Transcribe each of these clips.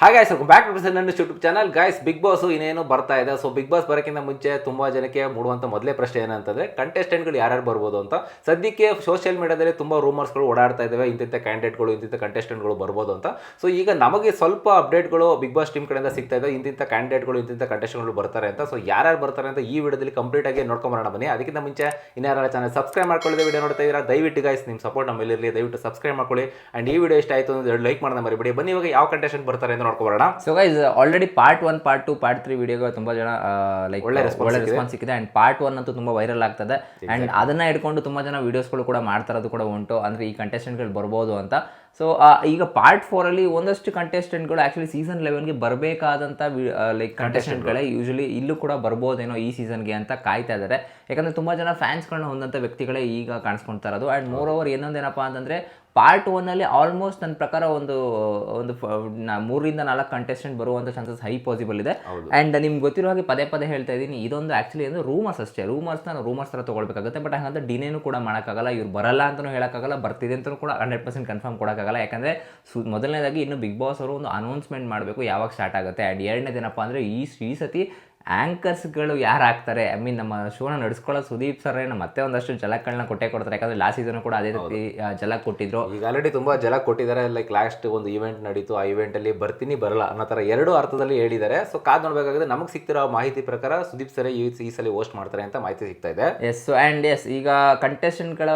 ಹಾಗೆ so back to ನನ್ನ YouTube channel guys big boss ಇನ್ನೇನು ಬರ್ತಾ ಇದೆ? ಸೊ ಬಿಗ್ ಬಾಸ್ ಬರೋಕ್ಕಿಂತ ಮುಂಚೆ ತುಂಬಾ ಜನಕ್ಕೆ ಮೂಡುವಂಥ ಮೊದಲೇ ಪ್ರಶ್ನೆ ಏನಂತಂದ್ರೆ ಕಂಟೆಸ್ಟೆಂಟ್ಗಳು ಯಾರ್ಯಾರು ಬರ್ಬೋದು ಅಂತ. ಸದ್ಯಕ್ಕೆ ಸೋಷಿಯಲ್ ಮೀಡಿಯಾದಲ್ಲಿ ತುಂಬ ರೂಮರ್ಸ್ಗಳು ಓಡಾಡ್ತಾ ಇದ್ದಾವೆ ಇಂತಿಂಥ ಕ್ಯಾಂಡಿಡೇಟ್ಗಳು ಇಂತಿಂಥ ಕಂಟೆಸ್ಟೆಂಟ್ಗಳು ಬರ್ಬೋದು ಅಂತ. ಸೊ ಈಗ ನಮಗೆ ಸ್ವಲ್ಪ ಅಪ್ಡೇಟ್ಗಳು ಬಿಗ್ ಬಾಸ್ ಟೀಮ್ ಕಡೆಯಿಂದ ಸಿಗ್ತಾ ಇದೆ. ಇಂತಿಂಥ ಕ್ಯಾಂಡಿಡೇಟ್ಗಳು ಇಂತಿಂಥ ಕಂಟೆಸ್ಟೆಂಟ್ಗಳು ಬರ್ತಾರೆ ಅಂತ. ಸೊ ಯಾರ್ಯಾರು ಬರ್ತಾರೆ ಅಂತ ಈ ವಿಡಿಯೋದಲ್ಲಿ ಕಂಪ್ಲೀಟ್ ಆಗಿ ನೋಡ್ಕೊಂಬರೋಣ ಬನ್ನಿ. ಅದಕ್ಕಿಂತ ಮುಂಚೆ ಇನ್ನಾರ ಚಾನಲ್ ಸಬ್ಸ್ಕ್ರೈಬ್ ಮಾಡ್ಕೊಳ್ಳಿ ವಿಡಿಯೋ ನೋಡ್ತಾ ಇದ್ದೀರಾ, ದಯವಿಟ್ಟು ಗಾಯ್ಸ್ ನಿಮ್ಮ ಸಪೋರ್ಟ್ ನಮ್ಮ ಇರಲಿ. ದಯವಿಟ್ಟು ಸಬ್ಸ್ಕ್ರೈಬ್ ಮಾಡ್ಕೊಳ್ಳಿ. ಆ್ಯಂಡ್ ಈ ವಿಡಿಯೋ ಇಷ್ಟ ಆಯಿತು ಅಂದರೆ ಲೈಕ್ ಮಾಡೋಣ ಮರಿಬೇಡಿ. ಬನ್ನಿ, ಇವಾಗ ಯಾವ ಕಂಟೆಸ್ಟೆಂಟ್ ಬರ್ತಾರೆ ಅಂತ ನೋಡ್ಕೊಬರೋಣ. So guys already part one part two part three ವಿಡಿಯೋಗಳು ತುಂಬಾ ಜನ ಲೈಕ್ ಒಳ್ಳೆ ಒಳ್ಳೆ ರೆಸ್ಪಾನ್ಸ್ ಸಿಕ್ಕಿದೆ. ಅಂಡ್ ಪಾರ್ಟ್ ಒನ್ ಅಂತೂ ತುಂಬಾ ವೈರಲ್ ಆಗ್ತದೆ. ಅಂಡ್ ಅದನ್ನ ಇಟ್ಕೊಂಡು ತುಂಬಾ ಜನ ವಿಡಿಯೋಸ್ಗಳು ಕೂಡ ಮಾಡ್ತಾರದು ಕೂಡ ಉಂಟು. ಅಂದ್ರೆ ಈ ಕಂಟೆಸ್ಟೆಂಟ್ಗಳು ಬರ್ಬೋದು ಅಂತ. ಸೊ ಈಗ ಪಾರ್ಟ್ ಫೋರಲ್ಲಿ ಅಲ್ಲಿ ಒಂದಷ್ಟು ಕಂಟೆಸ್ಟೆಂಟ್ಗಳು ಆ್ಯಕ್ಚುಲಿ ಸೀಸನ್ ಲೆವೆನ್ಗೆ ಬರಬೇಕಾದಂತ ಲೈಕ್ ಕಂಟೆಸ್ಟೆಂಟ್ಗಳೇ ಯೂಶಲಿ ಇಲ್ಲೂ ಕೂಡ ಬರ್ಬೋದೇನೋ ಈ ಸೀಸನ್ಗೆ ಅಂತ ಕಾಯ್ತಾ ಇದ್ದಾರೆ ಯಾಕಂದ್ರೆ ತುಂಬಾ ಜನ ಫ್ಯಾನ್ಸ್ಗಳನ್ನ ಹೊಂದಂತ ವ್ಯಕ್ತಿಗಳೇ ಈಗ ಕಾಣಿಸ್ಕೊಳ್ತಾ ಇರೋದು. ಅಂಡ್ ಮೋರ್ ಓವರ್ ಏನೊಂದೇನಪ್ಪ ಅಂತಂದ್ರೆ ಪಾರ್ಟ್ ಒನ್ನಲ್ಲಿ ಆಲ್ಮೋಸ್ಟ್ ನನ್ನ ಪ್ರಕಾರ ಒಂದು ಒಂದು ಮೂರರಿಂದ ನಾಲ್ಕು ಕಂಟೆಸ್ಟೆಂಟ್ ಬರುವಂಥ ಚಾನ್ಸಸ್ ಹೈ ಪಾಸಿಬಲ್ ಇದೆ. ಆ್ಯಂಡ್ ನಿಮ್ಗೆ ಗೊತ್ತಿರೋ ಹಾಗೆ ಪದೇ ಪದೇ ಹೇಳ್ತಾ ಇದ್ದೀನಿ ಇದೊಂದು ಆ್ಯಕ್ಚುಲಿ ಅಂದ್ರೆ ರೂಮರ್ಸ್ ಅಷ್ಟೇ. ರೂಮರ್ಸ್ ನಾವು ರೂಮರ್ಸ್ ಥರ ತೊಗೊಳ್ಬೇಕಾಗುತ್ತೆ ಬಟ್ ಹಾಗಂತ ಡಿನೇನು ಕೂಡ ಮಾಡೋಕ್ಕಾಗಲ್ಲ. ಇವ್ರು ಬರಲ್ಲ ಅಂತಲೂ ಹೇಳೋಕ್ಕಾಗಲ್ಲ ಬರ್ತಿದೆ ಅಂತಲೂ ಕೂಡ ಹಂಡ್ರೆಡ್ ಪರ್ಸೆಂಟ್ ಕನ್ಫರ್ಮ್ ಕೊಡೋಕ್ಕಾಗಲ್ಲ. ಯಾಕಂದರೆ ಸು ಮೊದಲನೇದಾಗಿ ಇನ್ನು ಬಿಗ್ ಬಾಸ್ ಅವರು ಒಂದು ಅನೌನ್ಸ್ಮೆಂಟ್ ಮಾಡಬೇಕು. ಯಾವಾಗ ಸ್ಟಾರ್ಟ್ ಆಗುತ್ತೆ? ಆ್ಯಂಡ್ ಎರಡನೇದೇನಪ್ಪ ಅಂದರೆ ಈ ಈ ಸತಿ ಆ್ಯಂಕರ್ಸ್ಗಳು ಯಾರು ಆಗ್ತಾರೆ? ಐ ಮೀನ್ ನಮ್ಮ ಶೋನ ನಡೆಸ್ಕೊಳ್ಳೋ ಸುದೀಪ್ ಸರ್ ಏನು ಮತ್ತೆ ಒಂದಷ್ಟು ಜಲಗಳನ್ನ ಕೊಟ್ಟೆ ಕೊಡ್ತಾರೆ. ಯಾಕಂದ್ರೆ ಲಾಸ್ಟ್ ಸೀಸನ್ ಕೂಡ ಅದೇ ರೀತಿ ಜಲಕ್ ಜಲ ಕೊಟ್ಟಿದ್ರು. ಈಗ ಆಲ್ರೆಡಿ ತುಂಬಾ ಜಲ ಕೊಟ್ಟಿದ್ದಾರೆ. ಲೈಕ್ ಲಾಸ್ಟ್ ಒಂದು ಇವೆಂಟ್ ನಡೀತು. ಆ ಇವೆಂಟ್ ಅಲ್ಲಿ ಬರ್ತೀನಿ ಬರಲ್ಲ ಅನ್ನೋ ಥರ ಎರಡು ಅರ್ಥದಲ್ಲಿ ಹೇಳಿದ್ದಾರೆ. ಸೊ ಕಾದ್ ನೋಡ್ಬೇಕಾಗಿದೆ ನಮಗೆ ಸಿಗ್ತಿರೋ ಮಾಹಿತಿ ಪ್ರಕಾರ ಸುದೀಪ್ ಸರ್ ಈ ಈ ಸಲ ಹೋಸ್ಟ್ ಮಾಡ್ತಾರೆ ಅಂತ ಮಾಹಿತಿ ಸಿಗ್ತಾ ಇದೆ. ಎಸ್ ಆ್ಯಂಡ್ ಎಸ್ ಈಗ ಕಂಟೆಸ್ಟೆಂಟ್ಗಳ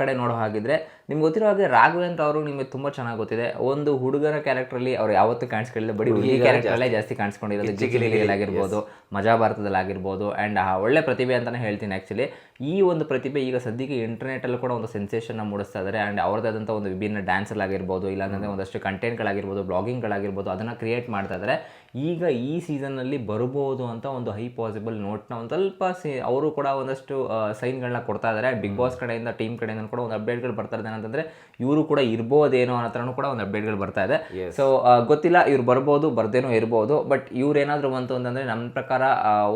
ಕಡೆ ನೋಡೋ ಹಾಗಿದ್ರೆ ನಿಮ್ಗೆ ಗೊತ್ತಿರೋ ಹಾಗೆ ರಾಘವೇಂದ್ರ ಅವರು ನಿಮಗೆ ತುಂಬ ಚೆನ್ನಾಗಿ ಗೊತ್ತಿದೆ. ಒಂದು ಹುಡುಗನ ಕ್ಯಾರೆಕ್ಟ್ರಲ್ಲಿ ಅವ್ರು ಯಾವತ್ತೂ ಕಾಣಿಸ್ಕೊಳ್ಳಿಲ್ಲ ಬಡಿ ಹುಡುಗಿ ಕ್ಯಾರೆಕ್ಟ್ರಲ್ಲೇ ಜಾಸ್ತಿ. ಕಾಣಿಸ್ಕೊಂಡಿರೋದು. ಜಿಗಿಲಿಯಲ್ಲಿ ಆಗಿರ್ಬೋದು ಮಜಾ ಭಾರತದಲ್ಲಿ ಆಗಿರ್ಬೋದು ಆ್ಯಂಡ್ ಒಳ್ಳೆ ಪ್ರತಿಭೆ ಅಂತಲೇ ಹೇಳ್ತೀನಿ ಆ್ಯಕ್ಚುಲಿ ಈ ಒಂದು ಪ್ರತಿಭೆ ಈಗ ಸದ್ಯಕ್ಕೆ ಇಂಟರ್ನೆಟಲ್ಲಿ ಕೂಡ ಒಂದು ಸೆನ್ಸೇಷನ್ನ ಮೂಡಿಸ್ತಾ ಇದ್ದಾರೆ ಆ್ಯಂಡ್ ಅವ್ರದ್ದಾದಂಥ ಒಂದು ವಿಭಿನ್ನ ಡ್ಯಾನ್ಸಲ್ಲಾಗಿರ್ಬೋದು ಇಲ್ಲಾಂದರೆ ಒಂದಷ್ಟು ಕಂಟೆಂಟ್ಗಳಾಗಿರ್ಬೋದು ಬ್ಲಾಗಿಂಗ್ಗಳಾಗಿರ್ಬೋದು ಅದನ್ನು ಕ್ರಿಯೇಟ್ ಮಾಡ್ತಾ ಇದ್ದಾರೆ ಈಗ ಈ ಸೀಸನ್ನಲ್ಲಿ ಬರ್ಬೋದು ಅಂತ ಒಂದು ಹೈ ಪಾಸಿಬಲ್ ನೋಟ್ನ ಒಂದು ಸ್ವಲ್ಪ ಸಿ ಅವರು ಕೂಡ ಒಂದಷ್ಟು ಸೈನ್ಗಳನ್ನ ಕೊಡ್ತಾ ಇದ್ದಾರೆ ಬಿಗ್ ಬಾಸ್ ಕಡೆಯಿಂದ ಟೀಮ್ ಕಡೆಯಿಂದ ಕೂಡ ಒಂದು ಅಪ್ಡೇಟ್ಗಳು ಬರ್ತಾ ಇದ್ದಾರೆ ಅಂತಂದರೆ ಇವರು ಕೂಡ ಇರ್ಬೋದೇನೋ ಅನ್ನೋ ಥರನೂ ಕೂಡ ಒಂದು ಅಪ್ಡೇಟ್ಗಳು ಬರ್ತಾ ಇದೆ. ಸೊ ಗೊತ್ತಿಲ್ಲ ಇವ್ರು ಬರ್ಬೋದು ಬರ್ದೇನೋ ಇರ್ಬೋದು ಬಟ್ ಇವ್ರೇನಾದರೂ ಬಂತು ಅಂತಂದರೆ ನಮ್ಮ ಪ್ರಕಾರ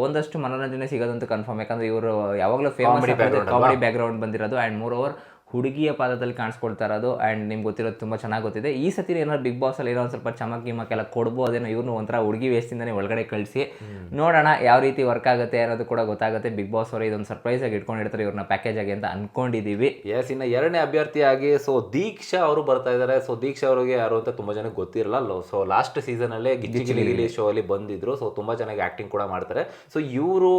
ಒಂದಷ್ಟು ಮನೋರಂಜನೆ ಸಿಗೋದಂತೂ ಕನ್ಫರ್ಮ್ ಯಾಕಂದ್ರೆ ಇವರು ಯಾವಾಗಲೂ ಫೇಮಸ್ ಕಾಮಿಡಿ ಬ್ಯಾಕ್ಗ್ರೌಂಡ್ ಬಂದಿರೋದು. ಆ್ಯಂಡ್ ಮೋರ್ ಓವರ್ ಹುಡುಗಿಯ ಪಾದದಲ್ಲಿ ಕಾಣಿಸ್ಕೊಳ್ತಾ ಇರೋದು ಆ್ಯಂಡ್ ನಿಮ್ಗೆ ಗೊತ್ತಿರೋದು ತುಂಬ ಚೆನ್ನಾಗಿ ಗೊತ್ತಿದೆ. ಈ ಸತಿ ಏನಾದ್ರು ಬಿಗ್ ಬಾಸ್ ಅಲ್ಲಿ ಏನೋ ಒಂದು ಸ್ವಲ್ಪ ಚಮಕ್ ಗಿಮಕ್ ಎಲ್ಲ ಕೊಡ್ಬೋದೇನೋ ಇವ್ರನ್ನ ಒಂಥರ ಹುಡುಗಿ ವೇಸ್ಟಿಂದನೇ ಒಳಗಡೆ ಕಳಿಸಿ. ನೋಡೋಣ ಯಾವ ರೀತಿ ವರ್ಕ್ ಆಗುತ್ತೆ ಅನ್ನೋದು ಕೂಡ ಗೊತ್ತಾಗುತ್ತೆ. ಬಿಗ್ ಬಾಸ್ ಅವರು ಇದೊಂದು ಸರ್ಪ್ರೈಸ್ ಆಗಿ ಇಟ್ಕೊಂಡಿರ್ತಾರೆ ಇವ್ರನ್ನ ಪ್ಯಾಕೇಜ್ ಆಗಿ ಅಂತ ಅನ್ಕೊಂಡಿದೀವಿ. ಎಸ್ ಇನ್ನು ಎರಡನೇ ಅಭ್ಯರ್ಥಿಯಾಗಿ ಸೊ ದೀಕ್ಷಾ ಅವರು ಬರ್ತಾ ಇದ್ದಾರೆ ಸೊ ದೀಕ್ಷಾ ಅವರಿಗೆ ಯಾರು ಅಂತ ತುಂಬಾ ಜನಕ್ಕೆ ಗೊತ್ತಿರಲ್ಲ. ಸೊ ಲಾಸ್ಟ್ ಸೀಸನ್ ಅಲ್ಲೇ ಗಿಚ್ಚಿ ಗಿಲಿ ಶೋ ಅಲ್ಲಿ ಬಂದಿದ್ರು. ಸೊ ತುಂಬಾ ಚೆನ್ನಾಗಿ ಆಕ್ಟಿಂಗ್ ಕೂಡ ಮಾಡ್ತಾರೆ. ಸೊ ಇವರು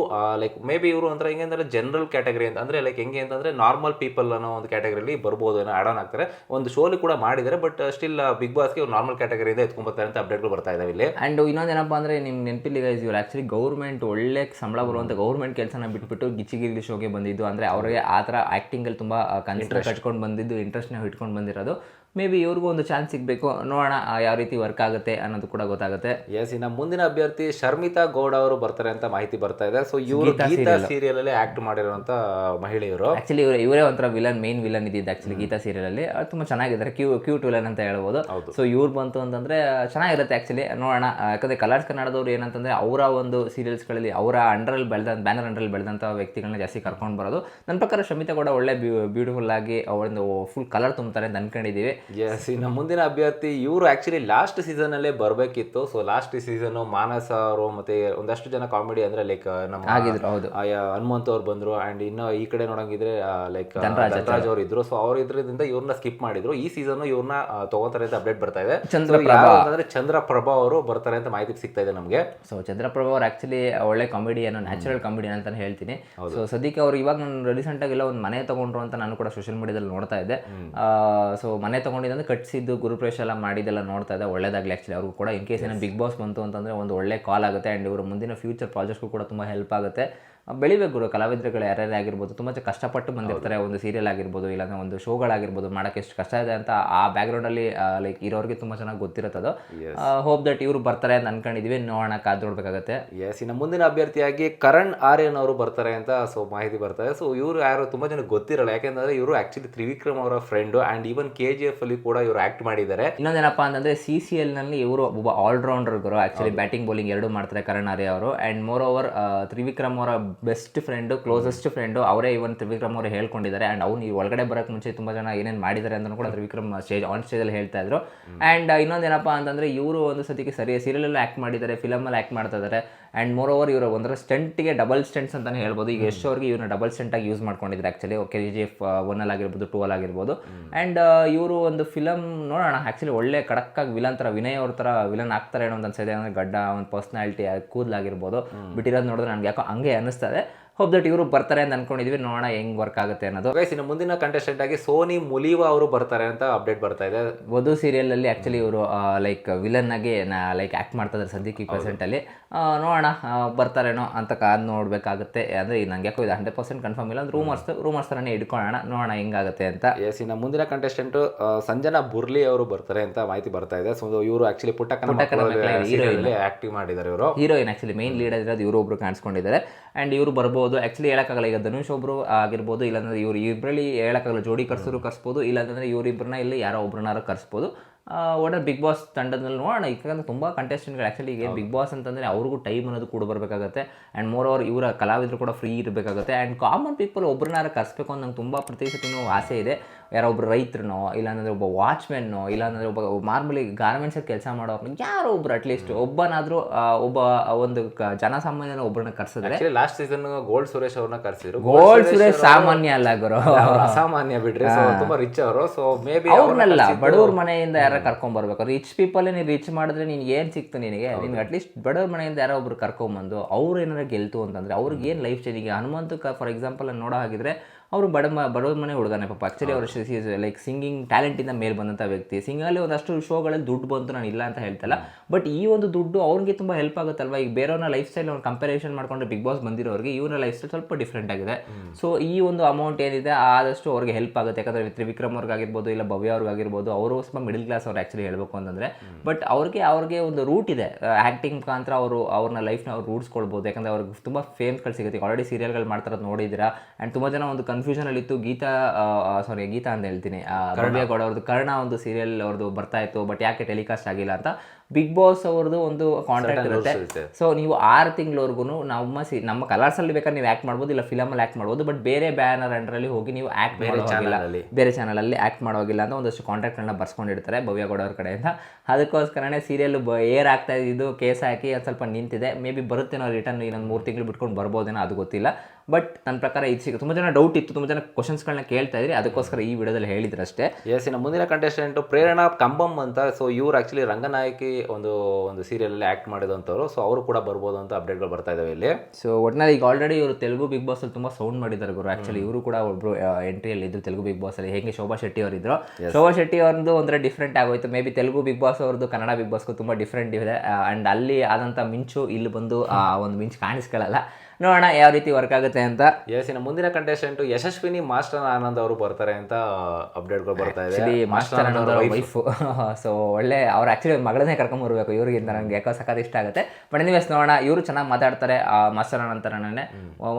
ಲೈಕ್ ಮೇ ಬಿ ಇವರು ಅಂದ್ರೆ ಹೆಂಗೆ ಅಂದ್ರೆ ಜನರಲ್ ಕ್ಯಾಟಗರಿ ಅಂತ ಅಂದ್ರೆ ಲೈಕ್ ಹೆಂಗೆ ಅಂತಂದ್ರೆ ನಾರ್ಮಲ್ ಪೀಪಲ್ ಅನ್ನೋ ಒಂದು ಕ್ಯಾಟಗರಿಲಿ ಬರ್ಬೋದು ಏನೋ ಆಡ್ ಆನ್ ಆಗ್ತಾರೆ. ಒಂದು ಶೋಲಿ ಕೂಡ ಮಾಡಿದ್ದಾರೆ ಬಟ್ ಸ್ಟಿಲ್ ಬಿಗ್ ಬಾಸ್ಗೆ ನಾರ್ಮಲ್ ಕ್ಯಾಟಗರಿಯಿಂದ ಎತ್ಕೊಂಬರ್ತಾರೆ ಅಂತ ಅಪ್ಡೇಟ್ಗಳು ಬರ್ತಾ ಇದಾವೆ ಇಲ್ಲಿ. ಆ್ಯಂಡ್ ಇನ್ನೊಂದೇನಪ್ಪ ಅಂದರೆ ನಿಮ್ಗೆ ನೆನಪಿಲ್ಲ ಗೈಸ್ ಇವ್ರು ಆ್ಯಕ್ಚುಲಿ ಗೌರ್ಮೆಂಟ್ ಒಳ್ಳೆ ಸಂಬಳ ಬರುವಂಥ ಗೌರ್ಮೆಂಟ್ ಕೆಲಸನ ಬಿಟ್ಬಿಟ್ಟು ಗಿಚ್ಚಿಗಿರಿ ಶೋಗೆ ಬಂದಿದ್ದು. ಅಂದರೆ ಅವರಿಗೆ ಆ ಥರ ಆ್ಯಕ್ಟಿಂಗಲ್ಲಿ ತುಂಬ ಕನ್ಸಿಡರ್ ಕಟ್ಕೊಂಡು ಬಂದಿದ್ದು ಇಂಟ್ರೆಸ್ಟ್ನ ಇಟ್ಕೊಂಡು ಬಂದಿರೋದು. ಮೇ ಬಿ ಇವ್ರಿಗೂ ಒಂದು ಚಾನ್ಸ್ ಸಿಗಬೇಕು. ನೋಡೋಣ ಯಾವ ರೀತಿ ವರ್ಕ್ ಆಗುತ್ತೆ ಅನ್ನೋದು ಕೂಡ ಗೊತ್ತಾಗುತ್ತೆ. ಎಸ್ ಇನ್ನು ಮುಂದಿನ ಅಭ್ಯರ್ಥಿ ಶರ್ಮಿತಾ ಗೌಡ ಅವರು ಬರ್ತಾರೆ ಅಂತ ಮಾಹಿತಿ ಬರ್ತಾ ಇದೆ. ಸೊ ಇವರು ಗೀತಾ ಸೀರಿಯಲ್ ಅಲ್ಲಿ ಆಕ್ಟ್ ಮಾಡಿರುವಂತ ಮಹಿಳೆಯರು. ಆಕ್ಚುಲಿ ಇವರು ಇವರೇ ಒಂಥರ ವಿಲನ್ ಮೇನ್ ವಿಲನ್ ಇದ್ದಿದ್ದು ಆಕ್ಚುಲಿ ಗೀತಾ ಸೀರಿಯಲ್ ಅಲ್ಲಿ ತುಂಬಾ ಚೆನ್ನಾಗಿದ್ದಾರೆ ಕ್ಯೂ ಕ್ಯೂಟ್ ವಿಲನ್ ಅಂತ ಹೇಳ್ಬೋದು. ಸೊ ಇವ್ರು ಬಂತು ಅಂತಂದ್ರೆ ಚೆನ್ನಾಗಿರುತ್ತೆ ಆಕ್ಚುಲಿ ನೋಡೋಣ ಯಾಕಂದ್ರೆ ಕಲರ್ಸ್ ಕನ್ನಡದವ್ರು ಏನಂತಂದ್ರೆ ಅವರ ಒಂದು ಸೀರಿಯಲ್ಸ್ಗಳಲ್ಲಿ ಅವರ ಅಂಡರಲ್ಲಿ ಬೆಳೆದ ಬ್ಯಾನರ್ ಅಂಡರಲ್ಲಿ ಬೆಳೆದಂಥ ವ್ಯಕ್ತಿಗಳನ್ನ ಜಾಸ್ತಿ ಕರ್ಕೊಂಡು ಬರೋದು. ನನ್ನ ಪ್ರಕಾರ ಶಮಿತಾ ಕೂಡ ಒಳ್ಳೆ ಬ್ಯೂಟಿಫುಲ್ ಆಗಿ ಒಂದು ಫುಲ್ ಕಲರ್ ತುಂಬ್ತಾರೆ ಅಂತ ಅನ್ಕೊಂಡಿದ್ದೀವಿ. ಎಸ್ ಇನ್ನು ಮುಂದಿನ ಅಭ್ಯರ್ಥಿ ಇವರು ಆ್ಯಕ್ಚುಲಿ ಲಾಸ್ಟ್ ಸೀಸನ್ ಅಲ್ಲೇ ಬರಬೇಕಿತ್ತು. ಸೊ ಲಾಸ್ಟ್ ಸೀಸನ್ ಮಾನಸ ಅವರು ಮತ್ತೆ ಒಂದಷ್ಟು ಜನ ಕಾಮಿಡಿ ಅಂದ್ರೆ ಲೈಕ್ ನಮ್ಮ ಆಗಿದ್ರು ಹೌದು. ಹನುಮಂತ ಅವ್ರು ಬಂದ್ರು. ಆ್ಯಂಡ್ ಇನ್ನು ಈ ಕಡೆ ನೋಡಂಗಿದ್ರೆ ಲೈಕ್ ಧನರಾಜ್ ಅವರು ಇದ್ರು. ಸೊ ಅವ್ರು ಇದ್ರಿಂದ ಇವ್ರನ್ನ ಸ್ಕಿಪ್ ಮಾಡಿದ್ರು. ಈ ಸೀಸನ್ ಇವ್ರನ್ನ ತಗೋತಾರೆ ಅಂತ ಅಪ್ಡೇಟ್ ಬರ್ತಾ ಇದೆ. ಚಂದ್ರಪ್ರಭಾ. ಅಂದರೆ ಚಂದ್ರಪ್ರಭಾ ಅವರು ಬರ್ತಾರೆ ಅಂತ ಮಾಹಿತಿ ಸಿಗ್ತಾ ಇದೆ ನಮಗೆ. ಸೊ ಚಂದ್ರಪ್ರಭಾ ಅವ್ರು ಆ್ಯಕ್ಚುಲಿ ಒಳ್ಳೆ ಕಾಮಿಡಿಯನ್ನು ನ್ಯಾಚುರಲ್ ಕಾಮಿಡಿಯನ್ ಅಂತ ಹೇಳ್ತೀನಿ. ಸೊ ಸದ್ಯಕ್ಕೆ ಅವ್ರು ಇವಾಗ ನಾನು ರೀಸೆಂಟ್ ಆಗಿ ಎಲ್ಲ ಒಂದು ಮನೆ ತಗೊಂಡ್ರು ಅಂತ ನಾನು ಕೂಡ ಸೋಷಿಯಲ್ ಮೀಡಿಯಾದಲ್ಲಿ ನೋಡ್ತಾ ಇದ್ದೆ. ಸೊ ಮನೆ ತಗೊಂಡಿದ್ದಂದ್ರೆ ಕಟ್ಸಿದ್ದು ಗುರುಪ್ರವೇಶ ಎಲ್ಲ ಮಾಡಿದೆಲ್ಲ ನೋಡ್ತಾ ಇದ್ದೆ. ಒಳ್ಳೇದಾಗಲಿ ಆ್ಯಕ್ಚುಲಿ ಅವ್ರಿಗೂ ಕೂಡ. ಇನ್ ಕೇಸ್ ಏನೋ ಬಿಗ್ ಬಾಸ್ ಬಂತು ಅಂತಂದ್ರೆ ಒಂದು ಒಳ್ಳೆ ಕಾಲ್ ಆಗುತ್ತೆ. ಆ್ಯಂಡ್ ಇವರು ಮುಂದಿನ ಫ್ಯೂಚರ್ ಪ್ರಾಜೆಕ್ಟ್ಗೂ ಕೂಡ ತುಂಬ ಹೆಲ್ಪ್ ಆಗುತ್ತೆ. ಬೆಳಿಬೇಕು ಗುರು ಕಲಾವಿದರುಗಳು ಯಾರ್ಯಾರೇ ಆಗಿರ್ಬೋದು ತುಂಬ ಕಷ್ಟಪಟ್ಟು ಬಂದಿರ್ತಾರೆ ಒಂದು ಸೀರಿಯಲ್ ಆಗಿರ್ಬೋದು ಇಲ್ಲಾಂದ್ರೆ ಒಂದು ಶೋಗಳಾಗಿರ್ಬೋದು ಮಾಡೋಕ್ಕೆ ಎಷ್ಟು ಕಷ್ಟ ಇದೆ ಅಂತ ಆ ಬ್ಯಾಕ್ಗ್ರೌಂಡಲ್ಲಿ ಲೈಕ್ ಇರೋರಿಗೆ ತುಂಬ ಚೆನ್ನಾಗಿ ಗೊತ್ತಿರುತ್ತದು ಹೋಪ್ ದಟ್ ಇವರು ಬರ್ತಾರೆ ಅಂತ ಅನ್ಕೊಂಡಿದೀವಿ. ನೋಡೋಣ ಕಾದ್ ನೋಡ್ಬೇಕಾಗತ್ತೆ. ಎಸ್ ಇನ್ನು ಮುಂದಿನ ಅಭ್ಯರ್ಥಿಯಾಗಿ ಕರಣ್ ಆರ್ಯನ್ ಅವರು ಬರ್ತಾರೆ ಅಂತ ಸೊ ಮಾಹಿತಿ ಬರ್ತಾರೆ ಸೊ ಇವರು ಯಾರು ತುಂಬಾ ಜನ ಗೊತ್ತಿರಲ್ಲ ಯಾಕೆಂದ್ರೆ ಇವರು ಆಕ್ಚುಲಿ ತ್ರಿವಿಕ್ರಮ್ ಅವರ friend and even K G F ಅಲ್ಲಿ ಕೂಡ ಇವರು ಆಕ್ಟ್ ಮಾಡಿದ್ದಾರೆ. ಇನ್ನೊಂದೇನಪ್ಪ ಅಂತಂದ್ರೆ ಸಿ ಸಿ ಎಲ್ನಲ್ಲಿ ಇವರು ಒಬ್ಬ ಆಲ್ರೌಂಡರ್ ಗುರು ಆಕ್ಚುಲಿ ಬ್ಯಾಟಿಂಗ್ ಬೌಲಿಂಗ್ ಎರಡೂ ಮಾಡ್ತಾರೆ ಕರಣ್ ಆರ್ಯ ಅವರು. ಆ್ಯಂಡ್ ಮೋರ್ ಓವರ್ ತ್ರಿವಿಕ್ರಮ್ ಅವರ ಬೆಸ್ಟ್ ಫ್ರೆಂಡು ಕ್ಲೋಸೆಸ್ಟ್ ಫ್ರೆಂಡು ಅವರೇ ಇವನ್ ತ್ರಿವಿಕ್ರಮ್ ಅವರು ಹೇಳ್ಕೊಂಡಿದ್ದಾರೆ. ಆ್ಯಂಡ್ ಅವ್ನು ಈ ಒಳಗಡೆ ಬರೋಕ್ಕೆ ಮುಂಚೆ ತುಂಬ ಜನ ಏನೇನು ಮಾಡಿದ್ದಾರೆ ಅಂತ ಕೂಡ ತ್ರಿವಿಕ್ರಮ್ ಸ್ಟೇಜ್ ಆನ್ ಸ್ಟೇಜಲ್ಲಿ ಹೇಳ್ತಾ ಇದ್ರು. ಆ್ಯಂಡ್ ಇನ್ನೊಂದೇನಪ್ಪ ಅಂತಂದರೆ ಇವರು ಒಂದು ಸತಿಗೆ ಸರಿ ಸೀರಿಯಲಲ್ಲೂ ಆ್ಯಕ್ಟ್ ಮಾಡಿದ್ದಾರೆ ಫಿಲಮಲ್ಲಿ ಆ್ಯಕ್ಟ್ ಮಾಡ್ತಾ ಇದ್ದಾರೆ. ಆ್ಯಂಡ್ ಮೋರ್ ಓವರ್ ಇವರು ಒಂದರ ಸ್ಟೆಂಟಿಗೆ ಡಬಲ್ ಸ್ಟೆಂಟ್ಸ್ ಅಂತಲೇ ಹೇಳ್ಬೋದು. ಈಗ ಎಷ್ಟು ಅವ್ರಿಗೆ ಇವ್ರನ್ನ ಡಬಲ್ ಸ್ಟೆಂಟಾಗಿ ಯೂಸ್ ಮಾಡ್ಕೊಂಡಿದ್ದಾರೆ ಆ್ಯಕ್ಚುಲಿ ಓಕೆ ಜಿ ಎಫ್ ಒನ್ನಲ್ಲಿ ಆಗಿರ್ಬೋದು ಟೂ ಅಲ್ಲಿ ಆಗಿರ್ಬೋದು ಆ್ಯಂಡ್ ಇವರು ಒಂದು ಫಿಲಮ್ ನೋಡೋಣ. ಆ್ಯಕ್ಚುಲಿ ಒಳ್ಳೆ ಕಡಕ್ಕಾಗಿ ವಿಲನ್ ಥರ ವಿನಯ್ ಅವ್ರ ಥರ ವಿಲನ್ ಆಗ್ತಾರೆ ಏನೋ ಅಂತ ಅನ್ಸಿದೆ ಅಂದರೆ ಗಡ್ಡ ಒಂದು ಪರ್ಸ್ನಾಲಿಟಿ ಕೂದಲಾಗಿರ್ಬೋದು. ಬಿಟ್ಟಿರೋದು ನೋಡಿದ್ರೆ ನನಗೆ ಯಾಕೋ ಹಂಗೆ ಅನ್ನಿಸ್ತದೆ ಹೋಪ್ ದಟ್ ಇವರು ಬರ್ತಾರೆ ಅಂತ ಅನ್ಕೊಂಡಿದ್ವಿ. ನೋಡೋಣ ಹೆಂಗ್ ವರ್ಕ್ ಆಗುತ್ತೆ ಅನ್ನೋದು. ಗೈಸ್ ಇನ್ನು ಮುಂದಿನ ಕಂಟೆಸ್ಟೆಂಟ್ ಆಗಿ ಸೋನಿ ಮುಲಿವಾ ಅವರು ಬರ್ತಾರೆ ಅಂತ ಅಪ್ಡೇಟ್ ಬರ್ತಾ ಇದೆ. ವಧು ಸೀರಿಯಲಲ್ಲಿ ಆಕ್ಚುಲಿ ಇವರು ಲೈಕ್ ವಿಲನ್ ಆಗಿ ಲೈಕ್ ಆಕ್ಟ್ ಮಾಡ್ತಾ ಇದ್ದಾರೆ ಸದ್ಯಕ್ಕೆ ಈ ಅಲ್ಲಿ. ನೋಡೋಣ ಬರ್ತಾರೇನೋ ಅಂತ ಕಾದ್ ನೋಡ್ಬೇಕಾಗುತ್ತೆ. ಅಂದ್ರೆ ನಂಗೆ ಯಾಕೋ ಇದು ಹಂಡ್ರೆಡ್ ಪರ್ಸೆಂಟ್ ಕನ್ಫರ್ಮ್ ಇಲ್ಲ. ಅಂದ್ರೆ ರೂಮರ್ಸ್ ರೂಮರ್ಸ್ ತರನೇ ಇಟ್ಕೊಳ್ಳೋಣ ನೋಡೋಣ ಹೆಂಗಾಗುತ್ತೆ ಅಂತ. ಎಸ್ ಇನ್ನು ಮುಂದಿನ ಕಂಟೆಸ್ಟೆಂಟ್ ಸಂಜನಾ ಬುರ್ಲಿ ಅವರು ಬರ್ತಾರೆ ಅಂತ ಮಾಹಿತಿ ಬರ್ತಾ ಇದೆ. ಸೊ ಇವರು ಆಕ್ಚುಲಿ ಪುಟ್ಟ ಹೀರೋಯಿನ್ ಸೀರಿಯಲ್ ಆಕ್ಟಿವ್ ಮಾಡಿದ್ದಾರೆ ಇವರು. ಹೀರೋಯಿನ್ ಆಕ್ಚುಲಿ ಮೇನ್ ಲೀಡ್ ಇರೋದು ಇವರು ಒಬ್ರು ಕಾಣಿಸ್ಕೊಂಡಿದ್ದಾರೆ. ಅಂಡ್ ಇವರು ಬರ್ಬೋದು ಆ್ಯಕ್ಚುಲಿ ಹೇಳೋಕ್ಕಾಗಲ್ಲ. ಈಗ ಧನುಷ್ ಒಬ್ಬರು ಆಗಿರ್ಬೋದು ಇಲ್ಲಾಂದರೆ ಇವ್ರು ಇಬ್ಬರಲ್ಲಿ ಹೇಳೋಕ್ಕಾಗಲ್ಲ. ಜೋಡಿ ಕರ್ಸೋರು ಕರ್ಸ್ಬೋದು ಇಲ್ಲಾಂದ್ರೆ ಇವರಿಬ್ಬರನ್ನ ಇಲ್ಲಿ ಯಾರೋ ಒಬ್ಬರನ್ನಾರು ಕರ್ಸ್ಬೋದು. ಒಡರ್ ಬಿಗ್ ಬಾಸ್ ತಂಡದಲ್ಲಿ ನೋಡೋಣ. ಯಾಕಂದರೆ ತುಂಬ ಕಂಟೆಸ್ಟೆಂಟ್ಗಳು ಆ್ಯಕ್ಚುಲಿ ಈಗ ಬಿಗ್ ಬಾಸ್ ಅಂತಂದರೆ ಅವ್ರಿಗೂ ಟೈಮ್ ಅನ್ನೋದು ಕೂಡ ಬರಬೇಕಾಗುತ್ತೆ. ಆ್ಯಂಡ್ ಮೋರ್ ಓವರ್ ಇವರ ಕಲಾವಿದರು ಕೂಡ ಫ್ರೀ ಇರಬೇಕಾಗುತ್ತೆ. ಆ್ಯಂಡ್ ಕಾಮನ್ ಪೀಪಲ್ ಒಬ್ಬರನ್ನಾರು ಕರ್ಸ್ಬೇಕು ಅಂತ ನಂಗೆ ತುಂಬ ಪ್ರತಿ ಸತಿನೂ ಆಸೆ ಇದೆ. ಯಾರೋ ಒಬ್ರು ರೈತರನೋ ಇಲ್ಲಾಂದ್ರೆ ಒಬ್ಬ ವಾಚ್ಮೆನ್ನೋ ಇಲ್ಲಾಂದ್ರೆ ಒಬ್ಬ ಮಾರ್ಮಲಿ ಗಾರ್ಮೆಂಟ್ಸಲ್ಲಿ ಕೆಲಸ ಮಾಡೋ ಯಾರೋ ಒಬ್ರು ಅಟ್ಲೀಸ್ಟ್ ಒಬ್ಬನಾದರೂ ಒಬ್ಬ ಒಂದು ಜನಸಾಮಾನ್ಯನ ಒಬ್ಬರನ್ನ ಕರ್ಸಿದ್ರೆ ಲಾಸ್ಟ್ ಸೀಸನ್ ಗೋಲ್ಡ್ ಸುರೇಶ್ ಅವ್ರನ್ನ ಕರ್ಸಿದ್ರು. ಗೋಲ್ಡ್ ಸುರೇಶ್ ಸಾಮಾನ್ಯ ಅಲ್ಲ ಗುರು. ಅಸಾಮಾನ್ಯ ಬಿಡ್ರಿ ತುಂಬಾ ರಿಚ್ ಅವರು ಸೊ ಮೇ ಬಿ ಅವ್ರನ್ನೆಲ್ಲ ಬಡವ್ರ ಮನೆಯಿಂದ ಯಾರ ಕರ್ಕೊಂಡ್ ಬರ್ಬೇಕು ರಿಚ್ ಪೀಪಲ್ ನೀನು ರಿಚ್ ಮಾಡಿದ್ರೆ ನಿನ್ಗೆ ಏನ್ ಸಿಕ್ತು ನಿನಗೆ? ನಿನ್ಗೆ ಅಟ್ಲೀಸ್ಟ್ ಬಡವ್ರ ಮನೆಯಿಂದ ಯಾರೋ ಒಬ್ರು ಕರ್ಕೊಂಬಂದು ಅವ್ರು ಏನಾರ ಗೆಲ್ತು ಅಂತಂದ್ರೆ ಅವ್ರಿಗೆ ಏನು ಲೈಫ್ ಚೇಂಜ್ ಈಗ ಹನುಮಂತ ಫಾರ್ ಎಕ್ಸಾಂಪಲ್ ನೋಡೋ ಹಾಗಿದ್ರೆ ಅವರು ಬಡ ಮ- ಬಡವ್ರ ಮನೆ ಹುಡುಗನೇ ಪಾಪ. ಆಕ್ಚುಲಿ ಅವರು ಲೈಕ್ ಸಿಂಗಿಂಗ್ ಟ್ಯಾಲೆಂಟಿಂದ ಮೇಲೆ ಬಂದಂಥ ವ್ಯಕ್ತಿ. ಸಿಂಗಲ್ಲಿ ಒಂದಷ್ಟು ಶೋಗಳಲ್ಲಿ ದುಡ್ಡು ಬಂತು ನಾನು ಇಲ್ಲ ಅಂತ ಹೇಳ್ತಲ್ಲ. ಬಟ್ ಈ ಒಂದು ದುಡ್ಡು ಅವ್ರಿಗೆ ತುಂಬ ಹೆಲ್ಪ್ ಆಗುತ್ತಲ್ವ? ಈಗ ಬೇರೆಯವ್ರನ್ನ ಲೈಫ್ ಸ್ಟೈಲ್ ಅವ್ರು ಕಂಪ್ಯಾರಿಸನ್ ಮಾಡ್ಕೊಂಡ್ರೆ ಬಿಗ್ ಬಾಸ್ ಬಂದಿರೋರಿಗೆ ಇವರ ಲೈಫ್ ಸ್ಟೈಲ್ ಸ್ವಲ್ಪ ಡಿಫ್ರೆಂಟ್ ಆಗಿದೆ. ಸೊ ಈ ಒಂದು ಅಮೌಂಟ್ ಏನಿದೆ ಆದಷ್ಟು ಅವ್ರಿಗೆ ಹೆಲ್ಪ್ ಆಗುತ್ತೆ. ಯಾಕಂದ್ರೆ ತ್ರಿವಿಕ್ರಮ್ ಅವ್ರಿಗಾಗಿರ್ಬೋದು ಇಲ್ಲ ಭವ್ಯ ಅವ್ರಿಗಾಗಿರ್ಬೋದು ಅವರು ಸ್ವಲ್ಪ ಮಿಡಲ್ ಕ್ಲಾಸ್ ಅವ್ರು ಆ್ಯಕ್ಚುಲಿ ಹೇಳಬೇಕು ಅಂತಂದ್ರೆ. ಬಟ್ ಅವ್ರಿಗೆ ಅವ್ರಿಗೆ ಒಂದು ರೂಟ್ ಇದೆ. ಆ್ಯಕ್ಟಿಂಗ್ ಮುಖಾಂತರ ಅವರು ಅವ್ರನ್ನ ಲೈಫ್ನ ಅವ್ರು ರೂಢಿಸ್ಕೊಳ್ಬೋದು ಯಾಕಂದ್ರೆ ಅವ್ರಿಗೆ ತುಂಬ ಫೇಮ್ಸ್ಗಳು ಸಿಗುತ್ತೆ. ಆಲ್ರೆಡಿ ಸೀರಿಯಲ್ಗಳು ಮಾಡ್ತಾರೋದು ನೋಡಿದ್ದೀರಾ? ಆ್ಯಂಡ್ ತುಂಬ ಜನ ಒಂದು ಕನ್ಫ್ಯೂಷನ್ ಅಲ್ಲಿ ಇತ್ತು ಗೀತಾ ಸಾರಿ ಗೀತಾ ಅಂತ ಹೇಳ್ತೀನಿ. ಭವ್ಯ ಗೌಡ ಅವ್ರದ್ದು. ಕರ್ಣ ಒಂದು ಸೀರಿಯಲ್ ಅವ್ರದ್ದು ಬರ್ತಾ ಇತ್ತು ಬಟ್ ಯಾಕೆ ಟೆಲಿಕಾಸ್ಟ್ ಆಗಿಲ್ಲ ಅಂತ. ಬಿಗ್ ಬಾಸ್ ಅವ್ರದ್ದು ಒಂದು ಕಾಂಟ್ರಾಕ್ಟ್ ಇರುತ್ತೆ. ಸೊ ನೀವು ಆರು ತಿಂಗಳವರೆಗೂ ನಮ್ಮ ಸಿ ನಮ್ಮ ಕಲರ್ಸಲ್ಲಿ ಬೇಕಾದ್ರೆ ನೀವು ಆಕ್ಟ್ ಮಾಡ್ಬೋದು ಇಲ್ಲ ಫಿಲಮಲ್ಲಿ ಆಕ್ಟ್ ಮಾಡ್ಬೋದು ಬಟ್ ಬೇರೆ ಬ್ಯಾನರ್ ಅಂಡ್ರಲ್ಲಿ ಹೋಗಿ ನೀವು ಆ್ಯಕ್ಟ್ ಬೇರೆ ಅಲ್ಲಿ. ಬೇರೆ ಚಾನಲಲ್ಲಿ ಆಕ್ಟ್ ಮಾಡೋಗಿಲ್ಲ ಅಂತ ಒಂದಷ್ಟು ಕಾಂಟ್ರಾಕ್ಟ್ಗಳನ್ನ ಬರ್ಸ್ಕೊಂಡಿರ್ತಾರೆ ಭವ್ಯ ಗೌಡ ಅವ್ರ ಕಡೆಯಿಂದ. ಅದಕ್ಕೋಸ್ಕರನೇ ಸೀರಿಯಲ್ ಬ ಏರ್ ಆಗ್ತಾ ಇದ್ದು ಕೇಸ್ ಹಾಕಿ ಅದು ಸ್ವಲ್ಪ ನಿಂತಿದೆ. ಮೇ ಬಿ ಬರುತ್ತೇನೋ ರಿಟರ್ನ್ ಇನ್ನೊಂದು ಮೂರು ತಿಂಗಳು ಬಿಟ್ಕೊಂಡು ಬರ್ಬೋದೇನೋ ಅದು ಗೊತ್ತಿಲ್ಲ. ಬಟ್ ನನ್ನ ಪ್ರಕಾರ ಇದು ಸಿಗುತ್ತೆ. ತುಂಬ ಜನ ಡೌಟ್ ಇತ್ತು ತುಂಬ ಜನ ಕ್ವಶನ್ಸ್ಗಳನ್ನ ಕೇಳ್ತಾ ಇದ್ರಿ ಅದಕ್ಕೋಸ್ಕರ ಈ ವಿಡಿಯೋದಲ್ಲಿ ಹೇಳಿದ್ರು ಅಷ್ಟೇ ಎಸ್ ಇನ್ನು ಮುಂದಿನ ಕಂಟೆಸ್ಟೆಂಟ್ ಪ್ರೇರಣಾ ಕಂಬಂ ಅಂತ ಸೊ ಇವ್ರು ಆಕ್ಚುಲಿ ರಂಗನಾಯಕಿ ಒಂದು ಒಂದು ಸೀರಿಯಲ್ ಅಲ್ಲಿ ಆಕ್ಟ್ ಮಾಡಿದಂಥವ್ರು ಸೊ ಅವರು ಕೂಡ ಬರ್ಬೋದು ಅಂತ ಅಪ್ಡೇಟ್ಗಳು ಬರ್ತಾ ಇದಾವೆ ಇಲ್ಲಿ. ಸೊ ಒಟ್ಟಿನಲ್ಲಿ ಈಗ ಆಲ್ರೆಡಿ ಇವರು ತೆಲುಗು ಬಿಗ್ ಬಾಸ್ ಅಲ್ಲಿ ತುಂಬಾ ಸೌಂಡ್ ಮಾಡಿದ್ದಾರೆ ಗುರು. ಆಕ್ಚುಲಿ ಇವರು ಕೂಡ ಒಬ್ರು ಎಂಟ್ರಿಯಲ್ಲಿ ಇದ್ರು ತೆಲುಗು ಬಿಗ್ ಬಾಸ್ ಅಲ್ಲಿ. ಹೇಗೆ ಶೋಭಾ ಶೆಟ್ಟಿ ಅವರಿದ್ರು ಶೋಭಾ ಶೆಟ್ಟಿ ಅವ್ರದ್ದು ಒಂಥರ ಡಿಫ್ರೆಂಟ್ ಆಗೋಯ್ತು. Maybe Telugu big boss ಅವ್ರದ್ದು ಕನ್ನಡ ಬಿಗ್ ಬಾಸ್ಗೂ ತುಂಬಾ ಡಿಫ್ರೆಂಟ್ ಇದೆ. ಅಂಡ್ ಅಲ್ಲಿ ಆದಂತ ಮಿಂಚು ಇಲ್ಲಿ ಬಂದು ಆ ಒಂದು ಮಿಂಚು ಕಾಣಿಸ್ಕೊಳ್ಳಲ್ಲ. ನೋಡೋಣ ಯಾವ ರೀತಿ ವರ್ಕ್ ಆಗುತ್ತೆ ಅಂತ. ಎಸ್ ಇನ್ನು ಮುಂದಿನ ಕಂಟೆಸ್ಟೆಂಟ್ ಯಶಸ್ವಿನಿ ಮಾಸ್ಟರ್ ಆನಂದ್ ಅವರು ಬರ್ತಾರೆ ಅಂತ ಅಪ್ಡೇಟ್ಗಳು ಬರ್ತಾ ಇದೆ. ಮಾಸ್ಟರ್ ಆನಂದ್ ಅವರ ವೈಫು ಸೊ ಒಳ್ಳೆ ಅವ್ರು ಆಕ್ಚುಲಿ ಮಗಳನ್ನೇ ಕರ್ಕೊಂಬರ್ಬೇಕು ಇವ್ರಿಗಿಂತ ನನಗೆ ಯಾಕೋ ಸಖತ್ ಇಷ್ಟ ಆಗುತ್ತೆ. ಬಟ್ ಎನಿವೇಸ್ ನೋಡೋಣ. ಇವರು ಚೆನ್ನಾಗಿ ಮಾತಾಡ್ತಾರೆ ಆ ಮಾಸ್ಟರ್ ನಂತರನೇ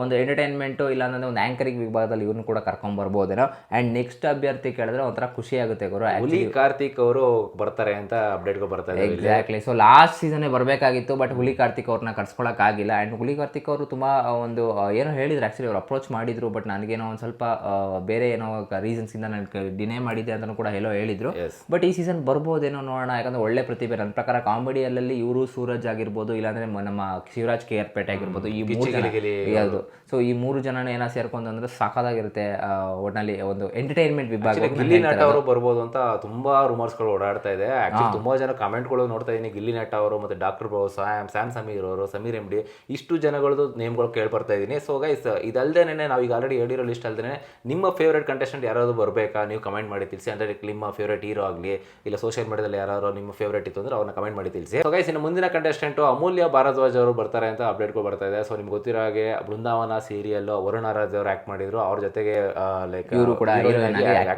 ಒಂದು ಎಂಟರ್ಟೈನ್ಮೆಂಟು ಇಲ್ಲಾಂದ್ರೆ ಒಂದು ಆ್ಯಂಕರಿಂಗ್ ವಿಭಾಗದಲ್ಲಿ ಇವ್ರನ್ನ ಕೂಡ ಕರ್ಕೊಂಬರ್ಬೋದೇನೋ ಆ್ಯಂಡ್ ನೆಕ್ಸ್ಟ್ ಅಭ್ಯರ್ಥಿ ಕೇಳಿದ್ರೆ ಒಂಥರ ಖುಷಿ ಆಗುತ್ತೆ ಗುರು ಹುಲಿ ಕಾರ್ತಿಕ್ ಅವರು ಬರ್ತಾರೆ ಅಂತ ಅಪ್ಡೇಟ್ಗಳು ಬರ್ತಾರೆ ಎಕ್ಸಾಕ್ಟ್ಲಿ ಸೊ ಲಾಸ್ಟ್ ಸೀಸನ್ ಬರಬೇಕಾಗಿತ್ತು ಬಟ್ ಹುಲಿ ಕಾರ್ತಿಕ್ ಅವ್ರನ್ನ ಕರ್ಸ್ಕೊಳಕ್ಕಾಗಿಲ್ಲ ಆ್ಯಂಡ್ ಹುಲಿ ಕಾರ್ತಿಕ್ ಅವರು ತುಂಬ ಒಂದು ಏನೋ ಹೇಳಿದ್ರು ಆ್ಯಕ್ಚುಲಿ ಅವ್ರು ಅಪ್ರೋಚ್ ಮಾಡಿದ್ರು ಬಟ್ ನನಗೇನೋ ಒಂದು ಸ್ವಲ್ಪ ಬೇರೆ ಏನೋ ರೀಸನ್ಸಿಂದ ನಾನು ಡಿನೇ ಮಾಡಿದ್ದೆ ಅಂತಲೂ ಕೂಡ ಎಲ್ಲೋ ಹೇಳಿದ್ರು. ಬಟ್ ಈ ಸೀಸನ್ ಬರ್ಬೋದೇನೋ ನೋಡೋಣ ಯಾಕಂದ್ರೆ ಒಳ್ಳೆ ಪ್ರತಿಭೆ. ನನ್ನ ಪ್ರಕಾರ ಕಾಮಿಡಿಯಲ್ಲಿ ಇವರು ಸೂರಜ್ ಆಗಿರ್ಬೋದು ಇಲ್ಲಾಂದ್ರೆ ನಮ್ಮ ಶಿವರಾಜ್ ಕೆ ಆರ್ ಪೇಟೆ ಆಗಿರ್ಬೋದು ಈ ಮೂರು. ಯಾವುದು? ಸೊ ಈ ಮೂರು ಜನ ಏನೋ ಸೇರ್ಕೊಂಡ್ರೆ ಸಾಕಾಗಿರುತ್ತೆ ಒಟ್ಟಿನಲ್ಲಿ ಒಂದು ಎಂಟರ್ಟೈನ್ಮೆಂಟ್ ವಿಭಾಗ ಗಿಲ್ಲಿ ನಟ ಅವರು ಬರ್ಬೋದು ಅಂತ ತುಂಬಾ ರೂಮರ್ಸ್ಗಳು ಓಡಾಡ್ತಾ ಇದೆ. ಆಕ್ಚುಲಿ ತುಂಬಾ ಜನ ಕಾಮೆಂಟ್ಗಳು ನೋಡ್ತಾ ಇದೀನಿ. ಗಿಲ್ಲಿ ನಟ ಅವರು ಮತ್ತೆ ಡಾಕ್ಟರ್ ಬಾಬು ಸ್ಯಾಮ್ ಸಮೀರ್ ಅವರು ಸಮೀರ್ ಎಂಡಿ ಇಷ್ಟು ಜನಗಳದ್ದು ನೇಮ್ಗಳು ಕೇಳಿ ಬರ್ತಾ ಇದೀನಿ ಸೊ ಗೈಸ್ ಇದಲ್ದೇನೆ ನಾವು ಈಗ ಆಲ್ರೆಡಿ ಹೇಳಿರೋ ಲಿಸ್ಟ್ ಅಲ್ಲದೇ ನಿಮ್ಮ ಫೇವ್ರೇಟ್ ಕಂಟೆಸ್ಟೆಂಟ್ ಯಾರಾದ್ರು ಬರಬೇಕಾ? ನೀವು ಕಮೆಂಟ್ ಮಾಡಿ ತಿಳಿಸಿ. ಅಂದರೆ ನಿಮ್ಮ ಫೇವ್ರೇಟ್ ಹೀರೋ ಆಗಲಿ ಇಲ್ಲ ಸೋಷಿಯಲ್ ಮೀಡಿಯಾದಲ್ಲಿ ಯಾರು ನಿಮ್ಮ ಫೇವ್ರೇಟ್ ಇತ್ತು ಅಂದ್ರೆ ಅವ್ರನ್ನ ಕಮೆಂಟ್ ಮಾಡಿ ತಿಳಿಸಿ. ಸೊ ಗೈಸ್ ಇನ್ನು ಮುಂದಿನ ಕಂಟೆಸ್ಟೆಂಟ್ ಅಮೂಲ್ಯ ಭಾರದ್ವಾಜ್ ಅವರು ಬರ್ತಾರೆ ಅಂತ ಅಪ್ಡೇಟ್ಗಳು ಬರ್ತಾ ಇದೆ. ಸೊ ನಿಮ್ಗೆ ಗೊತ್ತಿರೋ ಹಾಗೆ ಬೃಂದಾವನ ಸೀರಿಯಲ್ ವರುಣ ರಾಜ್ ಅವರು ಆಕ್ಟ್ ಮಾಡಿದ್ರು. ಅವ್ರ ಜೊತೆಗೆ ಲೈಕ್ ಇವರು ಕೂಡ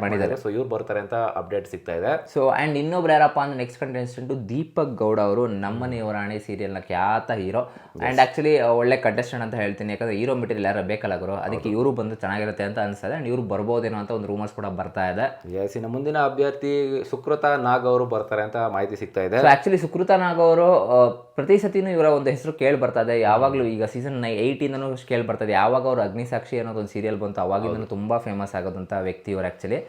ಮಾಡಿದ್ದಾರೆ. ಸೊ ಇವ್ರು ಬರ್ತಾರೆ ಅಂತ ಅಪ್ಡೇಟ್ ಸಿಗ್ತಾ ಇದೆ. ಸೊ ಆ್ಯಂಡ್ ಇನ್ನೊಬ್ರು ಯಾರಪ್ಪ ಅಂದ್ರೆ ನೆಕ್ಸ್ಟ್ ಕಂಟೆಸ್ಟೆಂಟು ದೀಪಕ್ ಗೌಡ ಅವರು ನಮ್ಮನೆಯವರಾಣಿ ಸೀರಿಯಲ್ನ ಖ್ಯಾತ ಹೀರೋ ಆ್ಯಂಡ್ ಆ್ಯಕ್ಚುಲಿ ಒಳ್ಳೆ ಕಂಟೆಸ್ಟೆಂಟ್ ಅಂತ ಅಂತ ಹೇಳ್ತೀನಿ. ಯಾಕಂದ್ರೆ ಹೀರೋ ಮೆಟೀರಿಯಲ್ ಯಾರು ಬೇಕಲ್ಲ ಗುರು. ಅದಕ್ಕೆ ಇವರು ಬಂದು ಚೆನ್ನಾಗಿರುತ್ತೆ ಅಂತ ಅನಿಸ್ತದೆ ಆ್ಯಂಡ್ ಇವರು ಬರ್ಬೋದೇನೋ ಅಂತ ಒಂದು ರೂಮರ್ಸ್ ಕೂಡ ಬರ್ತಾ ಇದೆ. ಎಸ್ ಇನ್ನು ಮುಂದಿನ ಅಭ್ಯರ್ಥಿ ಸುಕೃತ ನಾಗ್ ಅವರು ಬರ್ತಾರೆ ಅಂತ ಮಾಹಿತಿ ಸಿಗ್ತಾ ಇದೆ. ಆ್ಯಕ್ಚುಲಿ ಸುಕೃತ ನಾಗ್ ಅವರು ಪ್ರತಿ ಸತಿನೂ ಇವರ ಒಂದು ಹೆಸರು ಕೇಳಿ ಬರ್ತಾ ಇದೆ. ಯಾವಾಗಲೂ ಈಗ ಸೀಸನ್ ನೈ ಏಯ್ಟಿಂದನೂ ಕೇಳಿ ಬರ್ತಾ ಇದೆ. ಯಾವಾಗ ಅವರು ಅಗ್ನಿಸಾಕ್ಷಿ ಅನ್ನೋದು ಒಂದು ಸೀರಿಯಲ್ ಬಂತು ಅವಾಗಿಂದನೂ ತುಂಬ ಫೇಮಸ್ ಆಗೋದಂಥ ವ್ಯಕ್ತಿ ಇವರು ಆ್ಯಕ್ಚುಲಿ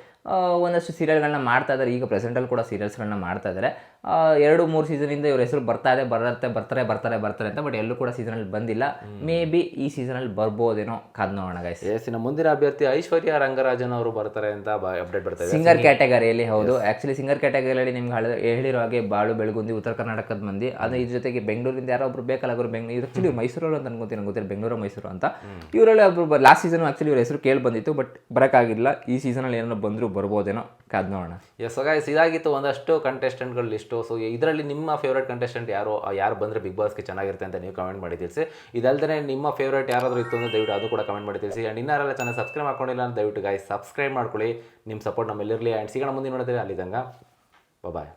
ಒಂದಷ್ಟು ಸೀರಿಯಲ್ಗಳನ್ನ ಮಾಡ್ತಾ ಇದ್ದಾರೆ ಈಗ ಪ್ರೆಸೆಂಟಲ್ಲಿ ಕೂಡ ಸೀರಿಯಲ್ಸ್ಗಳನ್ನ ಮಾಡ್ತಾ ಇದ್ದಾರೆ ಎರಡು ಮೂರು ಸೀಸನಿಂದ ಇವ್ರ ಹೆಸರು ಬರ್ತಾ ಇದೆ. ಬರತ್ತೆ ಬರ್ತಾರೆ ಬರ್ತಾರೆ ಬರ್ತಾರೆ ಅಂತ ಬಟ್ ಎಲ್ಲೂ ಕೂಡ ಸೀಸನಲ್ಲಿ ಬಂದಿಲ್ಲ. ಮೇ ಬಿ ಈ ಸೀಸನಲ್ಲಿ ಬರ್ಬೋದೇನೋ ಕಾದ್ ನೋಡೋಣ ಗೈಸ್ ಎಸ್ ಇನ್ನು ಮುಂದಿನ ಅಭ್ಯರ್ಥಿ ಐಶ್ವರ್ಯ ರಂಗರಾಜನ್ ಅವರು ಬರ್ತಾರೆ ಅಂತ ಅಪ್ಡೇಟ್ ಬರ್ತಾರೆ ಸಿಂಗರ್ ಕ್ಯಾಟಗರಿಯಲ್ಲಿ ಹೌದು. ಆಕ್ಚುಲಿ ಸಿಂಗರ್ ಕ್ಯಾಟಗರಿಯಲ್ಲಿ ನಿಮ್ಗೆ ಹಳೆ ಹೇಳಿರೋ ಹಾಗೆ ಬಾಳು ಬೆಳಗುಂದಿ ಉತ್ತರ ಕರ್ನಾಟಕದ ಮಂದಿ. ಅದೇ ಇದ್ರ ಜೊತೆಗೆ ಬೆಂಗಳೂರಿಂದ ಯಾರೋ ಒಬ್ರು ಬೇಕಲ್ಲ ಅವರು ಬೆಂಗಳೂರು ಆಕ್ಚುಲಿ ಮೈಸೂರು ಅಂತ ಅನ್ಕೋತೀನಿ ಗೊತ್ತಿಲ್ಲ. ಬೆಂಗಳೂರು ಮೈಸೂರು ಅಂತ. ಇವರಲ್ಲಿ ಒಬ್ಬರು ಲಾಸ್ಟ್ ಸೀಸನ್ ಆಕ್ಚುಲಿ ಇವ್ರ ಹೆಸರು ಕೇಳಿ ಬಂದಿತ್ತು ಬಟ್ ಬರೋಕ್ಕಾಗಿಲ್ಲ. ಈ ಸೀಸನಲ್ಲಿ ಏನೋ ಬಂದರೂ ಬರ್ಬೋದೇನೋ ಕಾದ್ ನೋಡೋಣ. ಎಸ್ ಗೈಸ್ ಇದಾಗಿತ್ತು ಒಂದಷ್ಟು ಕಂಟೆಸ್ಟೆಂಟ್ಗಳು ಲಿಸ್ಟು ಸೊ ಇದರಲ್ಲಿ ನಿಮ್ಮ ಫೇವ್ರೇಟ್ ಕಂಟೆಸ್ಟೆಂಟ್ ಯಾರು ಯಾರು ಬಂದರೆ ಬಿಗ್ ಬಾಸ್ಗೆ ಚೆನ್ನಾಗಿರುತ್ತೆ ಅಂತ ನೀವು ಕಮೆಂಟ್ ಮಾಡಿ ತಿಳಿಸಿ. ಇದಲ್ದೇ ನಿಮ್ಮ ಫೇವ್ರೇಟ್ ಯಾರಾದರೂ ಇತ್ತು ಅಂದರೆ ದಯವಿಟ್ಟು ಅದು ಕೂಡ ಕಮೆಂಟ್ ಮಾಡಿ ತಿಳಿಸಿ. ಆ್ಯಂಡ್ ಇನ್ನಾರೆಲ್ಲ ಚೆನ್ನಾಗಿ ಸಬ್ಸ್ಕ್ರೈಬ್ ಮಾಡ್ಕೊಂಡಿಲ್ಲ ಅಂತ ದಯವಿಟ್ಟು ಗಾಯ್ಸ್ ಸಬ್ಸ್ಕ್ರೈಬ್ ಮಾಡ್ಕೊಳ್ಳಿ. ನಿಮ್ಮ ಸಪೋರ್ಟ್ ನಮ್ಮೆಲ್ಲಿರಲಿ. ಆ್ಯಂಡ್ ಸಿಗೋಣ ಮುಂದೆ ನೋಡಿದ್ರೆ ಅಲ್ಲಿದ್ದಂಗೆ. ಬಾಯ್